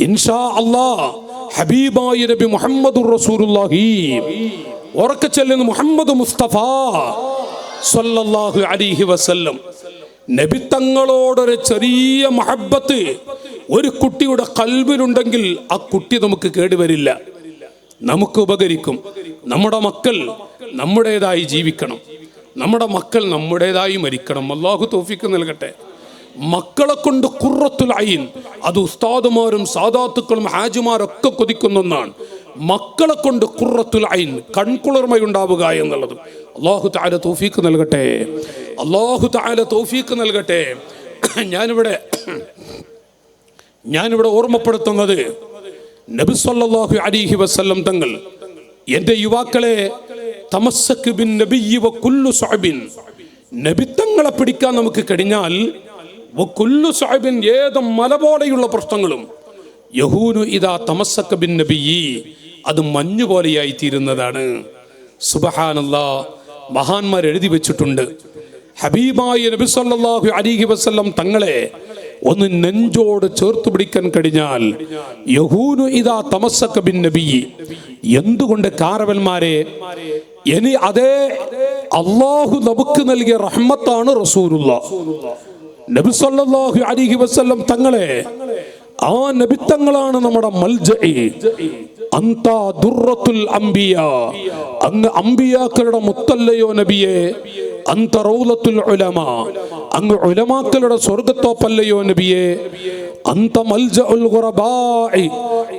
ഇൻഷാ അല്ലാ ഹബീബായ നബി മുഹമ്മദ് റസൂലുള്ളാഹി. ഉറക്കെ ചെല്ലുന്ന മുഹമ്മദ് മുസ്തഫ സല്ലല്ലാഹു അലൈഹി വസല്ലം. നബി തങ്ങളോടൊരു ചെറിയ മഹബത്ത് ഒരു കുട്ടിയുടെ കൽവിലുണ്ടെങ്കിൽ ആ കുട്ടി നമുക്ക് കേടുവരില്ല. നമുക്ക് ഉപകരിക്കും. നമ്മുടെ മക്കൾ നമ്മുടേതായി ജീവിക്കണം. നമ്മുടെ മക്കൾ നമ്മുടേതായി മരിക്കണം. അള്ളാഹു തോഫിക്ക് നൽകട്ടെ. മക്കളെ കൊണ്ട് കുറത്തുൽ അയിൻ അത് ഉസ്താദുമാരും സാദാത്തുക്കളും ഹാജിമാരൊക്കെ കൊതിക്കുന്ന ഒന്നാണ്. മക്കളെ കൊണ്ട് കുറത്തുൽ അയിൻ കൺകുളിർമയുണ്ടാവുക എന്നുള്ളത്. അള്ളാഹു താല തോഫീക്ക് നൽകട്ടെ. അള്ളാഹു താല തോഫീക്ക് നൽകട്ടെ. ഞാനിവിടെ ഞാനിവിടെ ഓർമ്മപ്പെടുത്തുന്നത് നബിസ്വല്ലാഹു അലിഹി വസല്ലം തങ്ങൾ എന്റെ യുവാക്കളെ തമസ്സക്ക് ബിൻ നബി കുല്ലു സഹബിൻ നബിത്തങ്ങളെ പിടിക്കാൻ നമുക്ക് കഴിഞ്ഞാൽ കുല്ലു സ്വഅബിൻ ഏത് മല പ്രശ്നങ്ങളും. യഹൂനു ഇതാ തമസക്ക ബിൻ നബിയി. അത് മഞ്ഞു പോലെയായി തീരുന്നതാണ് സുബഹാനല്ല മഹാന്മാർ എഴുതി വെച്ചിട്ടുണ്ട്. ഹബീബായ നബി സല്ലാഹു അലൈഹി വസല്ലം തങ്ങളെ ഒന്ന് നെഞ്ചോട് ചേർത്ത് പിടിക്കാൻ കഴിഞ്ഞാൽ യഹൂനു ഇതാ തമസക്ക ബിൻ നബി എന്തുകൊണ്ട് കാരവന്മാരെ? ഇനി അതേ അള്ളാഹു നമുക്ക് നൽകിയ റഹ്മത്താണ് റസൂലുള്ള. നബി സല്ലല്ലാഹു അലൈഹി വസല്ലം തങ്ങളെ ആ നബിത്തങ്ങളാണ് നമ്മുടെ മൽജഇ. ദുർറത്തുൽ അംബിയ. അങ്ങ് അംബിയാക്കളുടെ മുത്തല്ലയോ നബിയെ. അന്ത റൗലത്തുൽ ഉലമ. അങ്ങ് ഉലമാക്കളുടെ സ്വർഗത്തോപ്പല്ലയോ നബിയെ. അന്ത മൽജഉൽ ഖുറബാഇ.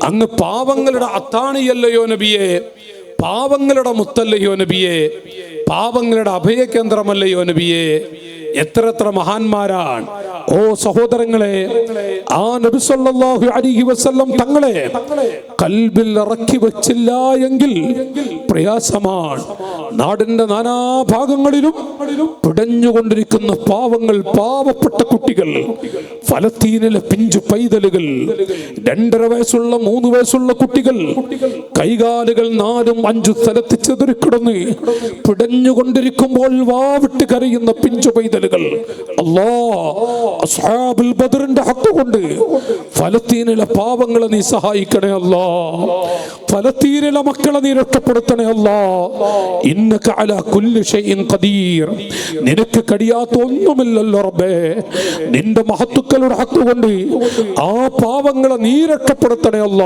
അങ്ങ് പാവങ്ങളുടെ അത്താണിയല്ലയോ നബിയെ. പാവങ്ങളുടെ മുത്തല്ലയോ നബിയെ. പാവങ്ങളുടെ അഭയകേന്ദ്രമല്ലയോ നബിയെ. എത്ര എത്ര മഹാന്മാരാണ്? ഓ സഹോദരങ്ങളെ ആ നബി സല്ലല്ലാഹു അലൈഹി വസല്ലം തങ്ങളെ കൽബിൽ ഇറക്കി വെച്ചില്ല എങ്കിൽ പ്രയാസമാണ്. നാടിന്റെ നാനാഭാഗങ്ങളിലും പിടഞ്ഞുകൊണ്ടിരിക്കുന്ന പാവങ്ങൾ പാവപ്പെട്ട കുട്ടികൾ ഫലസ്തീനിലെ പിഞ്ചു പൈതലുകൾ രണ്ടര വയസ്സുള്ള മൂന്ന് വയസ്സുള്ള കുട്ടികൾ കൈകാലുകൾ നാലും അഞ്ചു സ്ഥലത്ത് ചെതറിക്കിടന്ന് പിടഞ്ഞുകൊണ്ടിരിക്കുമ്പോൾ വാവിട്ട് കരയുന്ന പിഞ്ചു പൈതലുകൾ. അല്ലാ അസ്ഹാബുൽ ബദറിന്റെ ഹക്ക് കൊണ്ട് ഫലസ്തീനിലെ പാവങ്ങളെ നീ സഹായിക്കണേ അല്ല. ഫലസ്തീനിലെ മക്കളെ നീ രക്ഷപ്പെടുത്തണേ അല്ല. ഇന്നക അലാ കുല്ലി ഷൈഇൻ ഖദീർ. നിനക്ക് കഴിയാത്ത ഒന്നുമില്ലല്ലോ റബ്ബേ. നിന്റെ മഹത്തുക്കളുടെ ഹക്ക് കൊണ്ട് ആ പാവങ്ങളെ നീ രക്ഷപ്പെടുത്തണേ അല്ല.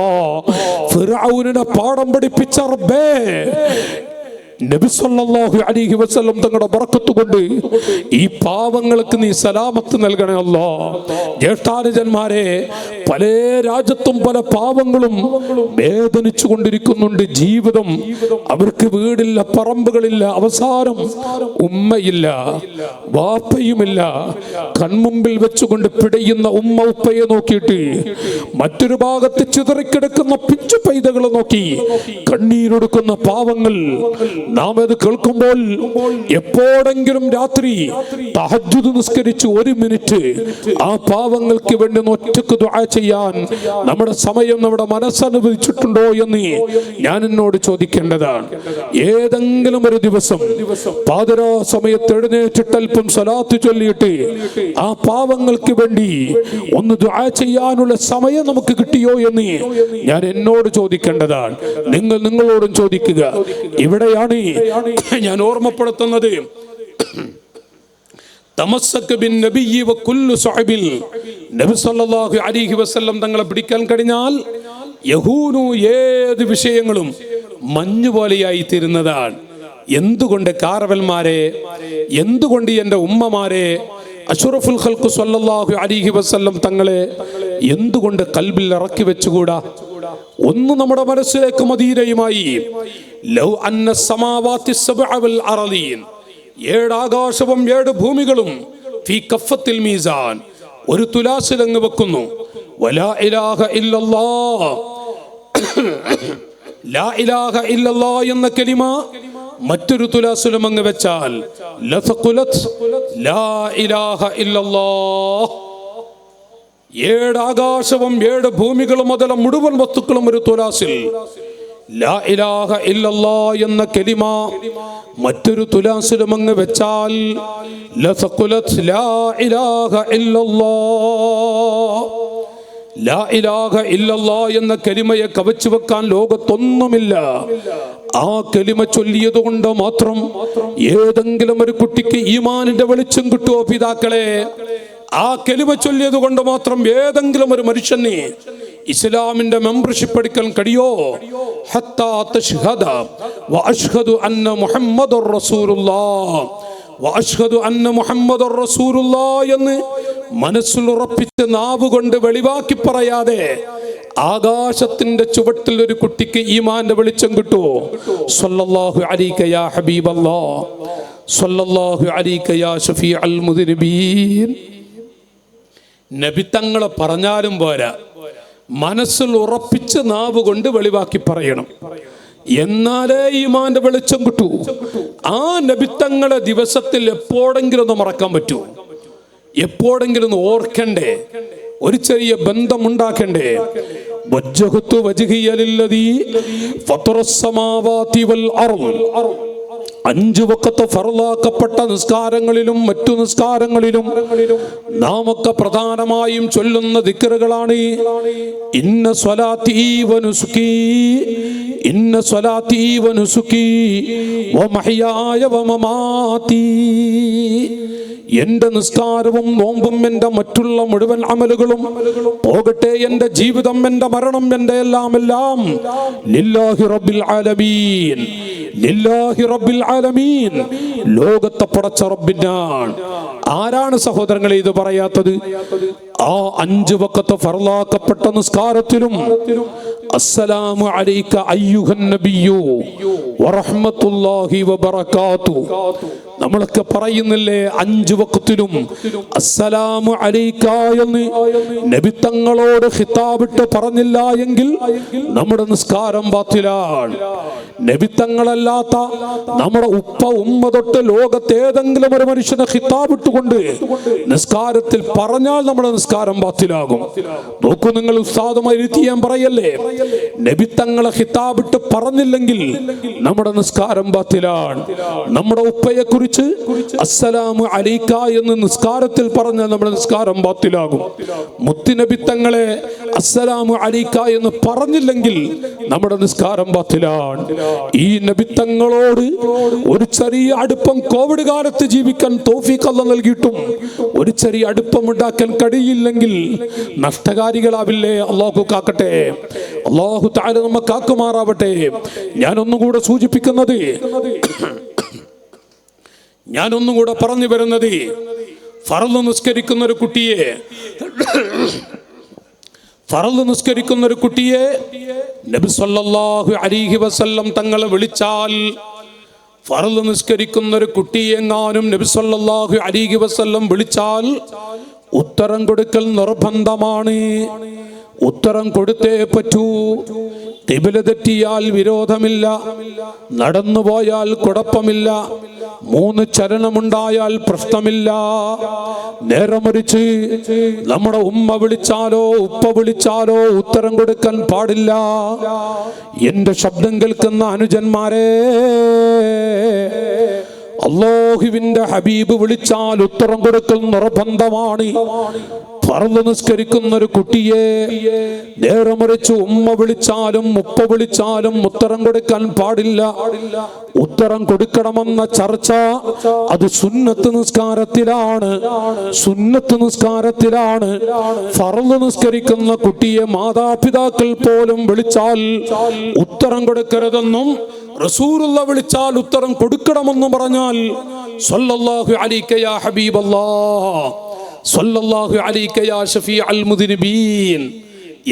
ഫിറഔനിനെ പാഠം പഠിപ്പിച്ച റബ്ബേ. നബി സല്ലല്ലാഹു അലൈഹി വസല്ലം തങ്ങളുടെ ബറക്കത്ത് കൊണ്ട് ഈ പാവങ്ങൾക്ക് നീ സലാമത്ത് നൽകണേ അല്ലാ. ജ്യേഷ്ഠാനുജന്മാരെ പല രാജ്യത്തും പല പാവങ്ങളും വേദനിച്ചു കൊണ്ടിരിക്കുന്നുണ്ട്. ജീവിതം അവർക്ക് വീടില്ല പറമ്പുകളില്ല അവസാനം ഉമ്മയില്ല വാപ്പയുമില്ല. കൺമുമ്പിൽ വെച്ചുകൊണ്ട് പിടയുന്ന ഉമ്മ ഉപ്പയെ നോക്കിയിട്ട് മറ്റൊരു ഭാഗത്ത് ചിതറിക്കിടക്കുന്ന പിച്ചു പൈതകളെ നോക്കി കണ്ണീരൊടുക്കുന്ന പാവങ്ങൾ നാം അത് കേൾക്കുമ്പോൾ എപ്പോഴെങ്കിലും രാത്രി തഹജ്ജുദ് നിസ്കരിച്ച് ഒരു മിനിറ്റ് ആ പാവങ്ങൾക്ക് വേണ്ടി ഒറ്റയ്ക്ക് ദുആ ചെയ്യാൻ നമ്മുടെ സമയം നമ്മുടെ മനസ്സനുവദിച്ചിട്ടുണ്ടോ എന്ന് ഞാൻ എന്നോട് ചോദിക്കേണ്ടതാണ്. ഏതെങ്കിലും ഒരു ദിവസം പാതിരാ സമയത്ത് എഴുന്നേറ്റിട്ട് അല്പം സലാത്ത് ചൊല്ലിയിട്ട് ആ പാവങ്ങൾക്ക് വേണ്ടി ഒന്ന് ദുആ ചെയ്യാനുള്ള സമയം നമുക്ക് കിട്ടിയോ എന്ന് ഞാൻ എന്നോട് ചോദിക്കേണ്ടതാണ്. നിങ്ങൾ നിങ്ങളോടും ചോദിക്കുക. ഇവിടെയാണ് ഞാൻ ഓർമ്മപ്പെടുത്തുന്നത് തങ്ങളെ പിടിക്കാൻ കഴിഞ്ഞാൽ യഹൂനു ഏത് വിഷയങ്ങളും മഞ്ഞു പോലെയായി തീരുന്നതാണ്. എന്തുകൊണ്ട് കാറവന്മാരെ എന്തുകൊണ്ട് എന്റെ ഉമ്മമാരെ അഷുറഫുൽ ഖൽഖു സല്ലല്ലാഹു അലൈഹി വസല്ലം തങ്ങളെ എന്തുകൊണ്ട് കൽബിൽ ഇറക്കി വെച്ചുകൂടാ? ഒന്ന് നമ്മുടെ മനസ്സിലേക്ക് മദീനയുമായി. ലൗ അന്ന സമാവാത്തി സബഅവൽ അറളീൻ. ഏഴ് ആകാശവും ഏഴ് ഭൂമികളും ഫീ കഫത്തിൽ മീസാൻ. ഒരു തുലാസിൽ അങ്ങ് വെക്കുന്നു. വലാ ഇലാഹ ഇല്ലല്ലാഹ്. ലാ ഇലാഹ ഇല്ലല്ലാ എന്ന കലിമ മറ്റൊരു തുലാസുലം അങ്ങ് വെച്ചാൽ ലഫഖുലത് ലാ ഇലാഹ ഇല്ലല്ലാഹ്. ഏഴ് ആകാശവും ഏഴ് ഭൂമികളും മുതല മുഴുവൻ വസ്തുക്കളും ഒരു തുലാസിൽ. ലാ ഇലാഹ ഇല്ലല്ലാ എന്ന കലിമ മറ്റൊരു തുലാസിലും അങ്ങ് വെച്ചാൽ ലാ ഇലാഹ ഇല്ലല്ലാ ലാ ഇലാഹ ഇല്ലല്ലാ എന്ന കലിമയെ കവച്ചു വെക്കാൻ ലോകത്തൊന്നുമില്ല. ആ കലിമ ചൊല്ലിയത് കൊണ്ട് മാത്രം ഏതെങ്കിലും ഒരു കുട്ടിക്ക് ഈമാനിന്റെ വെളിച്ചം കിട്ടുമോ പിതാക്കളെ? ആ കെലിമ ചൊല്ലിയത് കൊണ്ട് മാത്രം ഏതെങ്കിലും ഒരു മനുഷ്യന് ഇസ്ലാമിന്റെ മെമ്പർഷിപ്പ് എടുക്കാൻ കഴിയോ? എന്ന് മനസ്സിൽ ഉറപ്പിച്ച് നാവ് കൊണ്ട് വെളിവാക്കി പറയാതെ ആകാശത്തിന്റെ ചുവട്ടിൽ ഒരു കുട്ടിക്ക് ഈമാന്റെ വെളിച്ചം കിട്ടുമോ നബിത്തങ്ങളെ പറഞ്ഞാലും പോരാ. മനസ്സിൽ ഉറപ്പിച്ച് നാവ് കൊണ്ട് വെളിവാക്കി പറയണം. എന്നാലേ ഈമാന്റെ വെളിച്ചം കിട്ടൂ. ആ നബിത്തങ്ങളെ ദിവസത്തിൽ എപ്പോഴെങ്കിലും ഒന്ന് മറക്കാൻ പറ്റൂ. എപ്പോഴെങ്കിലും ഒന്ന് ഓർക്കണ്ടേ. ഒരു ചെറിയ ബന്ധം ബന്ധമുണ്ടാക്കണ്ടേ. വജ്ജഹത്തു വജ്ഹിയലില്ലദീ ഫത്റസ്സമാവാതി വൽ അർൾ അഞ്ചു വക്കത്ത് ഫറലാക്കപ്പെട്ട നിസ്കാരങ്ങളിലും മറ്റു നിസ്കാരങ്ങളിലും നാമൊക്കെ പ്രധാനമായും ചൊല്ലുന്ന ദിക്കറുകളാണ് ഇന്ന സ്വലാത്തി വനുസുക്കി ഇന്ന സ്വലാത്തി വനുസുക്കി വമഹയായ വമമാതി എന്റെ നിസ്കാരവും നോമ്പും എന്റെ മറ്റുള്ള മുഴുവൻ അമലുകളും പോകട്ടെ എന്റെ ജീവിതം എന്റെ മരണം എന്റെ എല്ലാം എല്ലാം റബ്ബിൽ ആലമീൻ. റബ്ബിൽ ആലമീൻ. ലോകത്തെ പടച്ച റബ്ബിനാണ്. ആരാണ് സഹോദരങ്ങളെ ഇത് പറയാത്തത്? ആ അഞ്ചു വക്കത്തെ ഫർലാക്കപ്പെട്ട നിസ്കാരത്തിലും അസ്സലാമു അലൈക അയ്യുഹൻ നബിയു വറഹ്മത്തുള്ളാഹി വബറകാതു നമ്മളൊക്കെ പറയുന്നില്ലേ അഞ്ചു വക്കത്തിലും അസ്സലാമു അലൈക എന്ന്. നബി തങ്ങളോട് ഖിതാബിട്ട് പറഞ്ഞില്ല എങ്കിൽ നമ്മുടെ നിസ്കാരം ബാത്തിലാണ്. നബി തങ്ങളല്ലാത്ത നമ്മുടെ ഉപ്പ ഉമ്മ തൊട്ട് ലോകത്തേതെങ്കിലും ഒരു മനുഷ്യനെ ഹിതാബിട്ടുകൊണ്ട് നിസ്കാരത്തിൽ പറഞ്ഞാൽ നമ്മുടെ നിസ്കാരം ബാത്തിലാകും. നോക്കൂ നിങ്ങൾ ഉസ്താദുമായി ഞാൻ പറയല്ലേ? നബി തങ്ങളെ ഹിതാബിട്ട് പറഞ്ഞില്ലെങ്കിൽ നമ്മുടെ നിസ്കാരം ബാത്തിലാണ്. നമ്മുടെ ഉപ്പയെ കുറിച്ച് അസ്സലാമു അലൈക്ക എന്ന് നിസ്കാരത്തിൽ പറഞ്ഞാൽ നമ്മുടെ നിസ്കാരം ബാത്തിലാകും. മുത്തുനബി തങ്ങളെ അസ്സലാമു അലൈക്ക എന്ന് പറഞ്ഞില്ലെങ്കിൽ നമ്മുടെ നിസ്കാരം ബാത്തിലാണ്. ഈ നബിത്തങ്ങളോട് ഒരു ചെറിയ അടുപ്പം കോവിഡ് കാലത്ത് ജീവിക്കാൻ തോഫീക്ക് അല്ല നൽകിയിട്ടും ഒരു ചെറിയ അടുപ്പം ഉണ്ടാക്കാൻ കഴിയില്ലെങ്കിൽ നഷ്ടകാരികളാവില്ലേ? അള്ളാഹു കാക്കട്ടെ. അള്ളാഹു താര നമ്മ കാക്കുമാറാവട്ടെ. ഞാൻ ഒന്നുകൂടെ സൂചിപ്പിക്കുന്നത് ഞാൻ ഒന്നും കൂടെ പറഞ്ഞു വരുന്നത് ഫറന്ന് നിസ്കരിക്കുന്ന ഒരു കുട്ടിയെ ഫറന്ന് നിസ്കരിക്കുന്ന ഒരു കുട്ടിയെ നബി സല്ലല്ലാഹു അലൈഹി വസല്ലം തങ്ങളെ വിളിച്ചാൽ ഫറൽ നിസ്കരിക്കുന്ന ഒരു കുട്ടിയെങ്ങാനും നബി സല്ലല്ലാഹു അലൈഹി വസല്ലം വിളിച്ചാൽ ഉത്തരം കൊടുക്കൽ നിർബന്ധമാണ്. ഉത്തരം കൊടുത്തേ പറ്റൂ. തിബില തെറ്റിയാൽ വിരോധമില്ല. നടന്നുപോയാൽ കുഴപ്പമില്ല. മൂന്ന് ചലനമുണ്ടായാൽ പ്രശ്നമില്ല. നേരമൊരിച്ച് നമ്മുടെ ഉമ്മ വിളിച്ചാലോ ഉപ്പ വിളിച്ചാലോ ഉത്തരം കൊടുക്കാൻ പാടില്ല. എന്റെ ശബ്ദം കേൾക്കുന്ന അനുജന്മാരെ അള്ളാഹുവിന്റെ ഹബീബ് വിളിച്ചാൽ ഉത്തരം കൊടുക്കൽ നിർബന്ധമാണ്. പറന്ന് നിസ്കരിക്കുന്ന ഒരു കുട്ടിയെ നേരെ മറിച്ച് ഉമ്മ വിളിച്ചാലും ഉപ്പ വിളിച്ചാലും ഉത്തരം കൊടുക്കാൻ പാടില്ല. ഉത്തരം കൊടുക്കണമെന്ന ചർച്ച അത് സുന്നത്ത് നിസ്കാരത്തിലാണ്. സുന്നത്ത് നിസ്കാരത്തിലാണ്. ഫറന്ന് നിസ്കരിക്കുന്ന കുട്ടിയെ മാതാപിതാക്കൾ പോലും വിളിച്ചാൽ ഉത്തരം കൊടുക്കരുതെന്നും റസൂറുള്ള വിളിച്ചാൽ ഉത്തരം കൊടുക്കണമെന്നും പറഞ്ഞാൽ സല്ലല്ലാഹു അലൈക യാ ഹബീബല്ലാഹ് സല്ലല്ലാഹു അലൈക യാ ഷഫീ അൽ മുദ്നിബീൻ.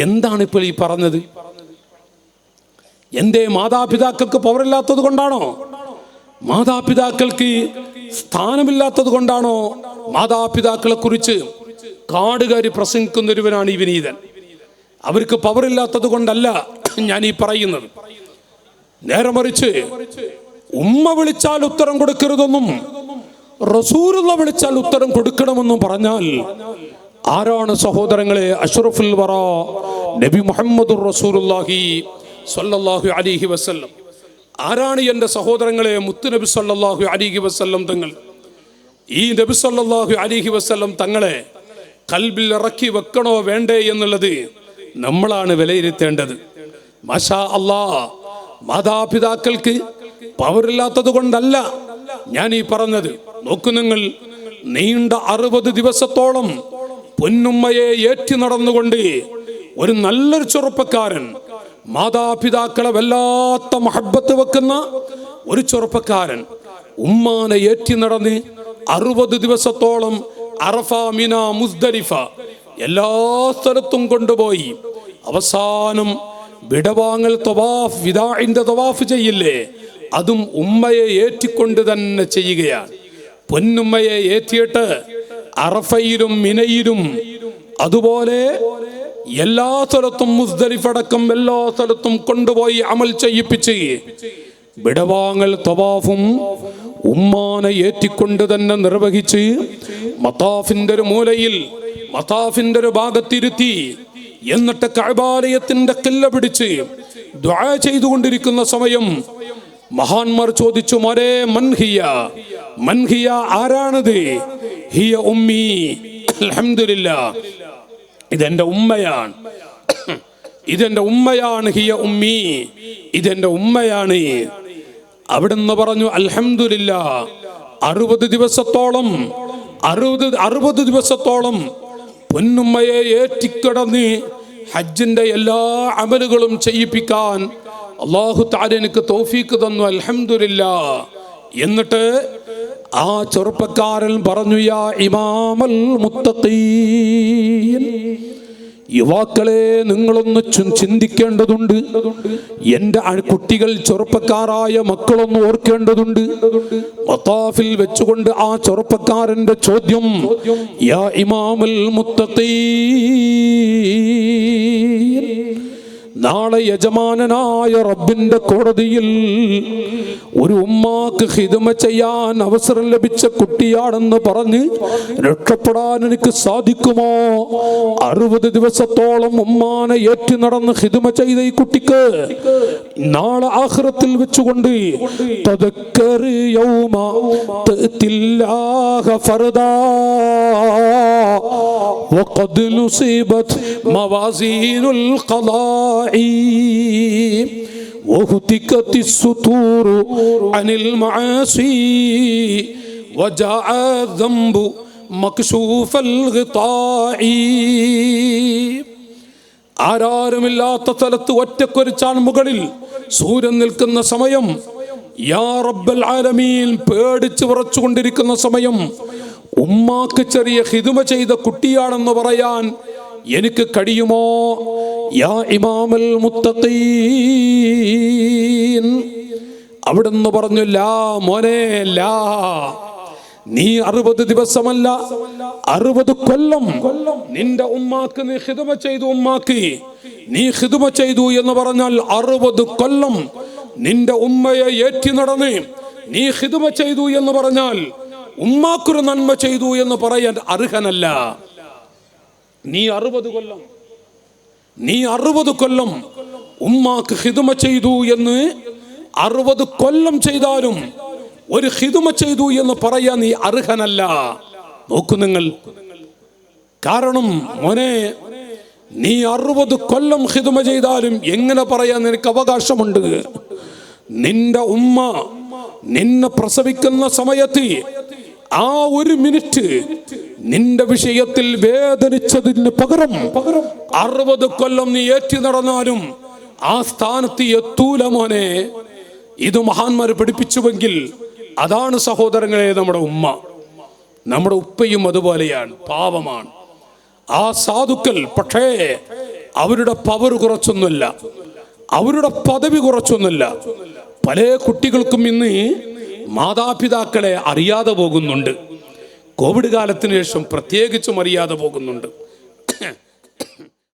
എന്താണ് ഇപ്പോൾ ഈ പറഞ്ഞത്? എന്റെ മാതാപിതാക്കൾക്ക് പവറില്ലാത്തത് കൊണ്ടാണോ? മാതാപിതാക്കൾക്ക് സ്ഥാനമില്ലാത്തത് കൊണ്ടാണോ? മാതാപിതാക്കളെ കുറിച്ച് കാടുകാരി പ്രസംഗിക്കുന്നൊരുവനാണ് ഈ വിനീതൻ. അവർക്ക് പവറില്ലാത്തത് കൊണ്ടല്ല ഞാൻ ഈ പറയുന്നത്. നേരെ മറിച്ച് ഉമ്മ വിളിച്ചാൽ ഉത്തരം കൊടുക്കരുതെന്നും റസൂലുള്ള വിളിച്ചാൽ ഉത്തരം കൊടുക്കണമെന്നും പറഞ്ഞാൽ ആരാണ് സഹോദരങ്ങളെ അഷ്റഫുൽ വറ നബി മുഹമ്മദ് അലൈഹി വസല്ലം. ആരാണ് എന്റെ സഹോദരങ്ങളെ മുത്തു നബി സല്ലല്ലാഹു അലിഹി വസ്ല്ലം തങ്ങൾ? ഈ നബി സല്ലല്ലാഹു അലിഹി വസ്ല്ലം തങ്ങളെ കൽബിൽ ഇറക്കി വെക്കണോ വേണ്ടേ എന്നുള്ളത് നമ്മളാണ് വിലയിരുത്തേണ്ടത്. മാതാപിതാക്കൾക്ക് പവറില്ലാത്തത് കൊണ്ടല്ല. ഞാൻ ഈ പറഞ്ഞത് നോക്കു നിങ്ങൾ. നീണ്ട അറുപത് ദിവസത്തോളം പൊന്നുമ്മയെ ഏറ്റി നടന്നുകൊണ്ട് ഒരു നല്ലൊരു ചെറുപ്പക്കാരൻ മാതാപിതാക്കളെ വല്ലാത്ത മഹബത്ത് വെക്കുന്ന ഒരു ചെറുപ്പക്കാരൻ ഉമ്മാനെ ഏറ്റി നടന്ന് അറുപത് ദിവസത്തോളം അറഫ മിന മുസ്ദലിഫ എല്ലാ സ്ഥലത്തും കൊണ്ടുപോയി. അവസാനം വിടവാങ്ങൽ തവാഫ് വിദാഇന്റെ തവാഫ് ചെയ്യില്ലേ? അതും ഉമ്മയെ ഏറ്റിക്കൊണ്ട് തന്നെ ചെയ്യുകയാണ്. പൊന്നുമ്മയെ ഏറ്റിയിട്ട് അറഫയിലും മിനയിലും അതുപോലെ എല്ലാ സ്ഥലത്തും മുസ്തലിഫടക്കം എല്ലാ സ്ഥലത്തും കൊണ്ടുപോയി അമൽ ചെയ്യിപ്പിച്ച് വിടവാങ്ങൽ തവാഫും ഉമ്മാനെ ഏറ്റിക്കൊണ്ട് തന്നെ നിർവഹിച്ച് മതാഫിന്റെ ഒരു മൂലയിൽ മതാഫിന്റെ ഒരു ഭാഗത്തിരുത്തി എന്നിട്ട് കഅബാലയത്തിന്റെ കില്ല പിടിച്ച് ദ്വാ ചെയ്തുകൊണ്ടിരിക്കുന്ന സമയം മഹാന്മാർ ചോദിച്ചു മോരേ മൻഹിയ മൻഹിയ ആരാണത്? ഹിയ ഉമ്മി. അൽഹംദുലില്ലാ. ഇതെന്റെ ഉമ്മയാണ്. ഇതെന്റെ ഉമ്മയാണ് ഹിയ ഉമ്മി. ഇതെന്റെ ഉമ്മയാണ്. അവിടുന്ന് പറഞ്ഞു അൽഹംദുലില്ല. അറുപത് ദിവസത്തോളം അറുപത് അറുപത് ദിവസത്തോളം പൊന്നുമ്മയെ ഏറ്റിക്കിടന്ന് ഹജ്ജിന്റെ എല്ലാ അമലുകളും ചെയ്യിപ്പിക്കാൻ അള്ളാഹു താര എനിക്ക് തോഫീക്ക് തന്നു അലഹമില്ല എന്നിട്ട് ആ ചെറുപ്പക്കാരൻ പറഞ്ഞു യാ ഇമാമൽ മുത്തഖീൻ യുവാക്കളെ നിങ്ങളൊന്ന് ചിന്തിക്കേണ്ടതുണ്ട്. എന്റെ കുട്ടികൾ ചെറുപ്പക്കാരായ മക്കളൊന്ന് ഓർക്കേണ്ടതുണ്ട്. മത്താഫിൽ വെച്ചുകൊണ്ട് ആ ചെറുപ്പക്കാരന്റെ ചോദ്യം യാ ഇമാമൽ മുത്തഖീൻ നാളെ യജമാനനായ റബ്ബിന്റെ കോടതിയിൽ ഒരു ഉമ്മാക്ക് ഹിതമ ചെയ്യാൻ അവസരം ലഭിച്ച കുട്ടിയാണെന്ന് പറഞ്ഞ് രക്ഷപ്പെടാൻ എനിക്ക് സാധിക്കുമോ അറുപത് ദിവസത്തോളം ഉമ്മാനെ ഏറ്റി നടന്ന് ഹിതമ ചെയ്ത ഈ കുട്ടിക്ക് നാളെ ആഹ്റത്തിൽ വെച്ചുകൊണ്ട് തദക്കറ് യൗമ തഅ്തില്ലാഹ ഫർദാ وقد نصبت موازين القضاء وهتكت الستور عن المعاصي وجاء الذنب مكشوف الغطاء ആരാരുമില്ലാത്ത സ്ഥലത്ത് ഒറ്റക്കൊരിച്ചാൻ മുകളിൽ സൂര്യൻ നിൽക്കുന്ന സമയം യാ റബ്ബൽ ആലമീൻ പേടിച്ച് വിറച്ചുകൊണ്ടിരിക്കുന്ന സമയം ഉമ്മാക്ക് ചെറിയ ഹിതുമ ചെയ്ത കുട്ടിയാണെന്ന് പറയാൻ എനിക്ക് കഴിയുമോ? യാ ഇമാമൽ മുത്തഖീൻ. അവിടുന്ന് പറഞ്ഞു ലാ മോനെ ലാ. നീ അറുപത് ദിവസമല്ല അറുപത് കൊല്ലം നിന്റെ ഉമ്മാക്ക് നീ ഹിതുമ ചെയ്തു ഉമ്മാക്കി. നീ ഹിതുമ ചെയ്തു എന്ന് പറഞ്ഞാൽ അറുപത് കൊല്ലം നിന്റെ ഉമ്മയെ ഏറ്റി നടന്ന് നീ ഹിതുമ ചെയ്തു എന്ന് പറഞ്ഞാൽ ഉമ്മാക്കൊരു നന്മ ചെയ്തു എന്ന് പറയാൻ അർഹനല്ല. നീ അറുപത് കൊല്ലം. നീ അറുപത് കൊല്ലം ഉമ്മാക്ക് ഹിതുമ ചെയ്തു എന്ന് അറുപത് കൊല്ലം ചെയ്താലും ഒരു ഹിതുമ ചെയ്തു എന്ന് പറയാൻ നീ അർഹനല്ല. നോക്കൂ നിങ്ങൾ. കാരണം മോനെ നീ അറുപത് കൊല്ലം ഹിതുമ ചെയ്താലും എങ്ങനെ പറയാൻ നിനക്ക് അവകാശമുണ്ട്? നിന്റെ ഉമ്മ നിന്നെ പ്രസവിക്കുന്ന സമയത്ത് ആ ഒരു മിനിറ്റ് നിന്റെ വിഷയത്തിൽ വേദനിച്ചതിന് പകരം അറുപത് കൊല്ലം നീ ഏറ്റി നടന്നാലും ആ സ്ഥാനത്ത് എത്തൂല മോനെ. ഇത് മഹാന്മാർ പഠിപ്പിച്ചുവെങ്കിൽ അതാണ് സഹോദരങ്ങളെ നമ്മുടെ ഉമ്മ. നമ്മുടെ ഉപ്പയും അതുപോലെയാണ് പാവമാണ്. ആ സാധുക്കൾ പക്ഷേ അവരുടെ പവർ കുറച്ചൊന്നുമില്ല അവരുടെ പദവി കുറച്ചൊന്നുമില്ല. പല കുട്ടികൾക്കും ഇന്ന് മാതാപിതാക്കളെ അറിയാതെ പോകുന്നുണ്ട്. കോവിഡ് കാലത്തിന് ശേഷം പ്രത്യേകിച്ചും അറിയാതെ പോകുന്നുണ്ട്.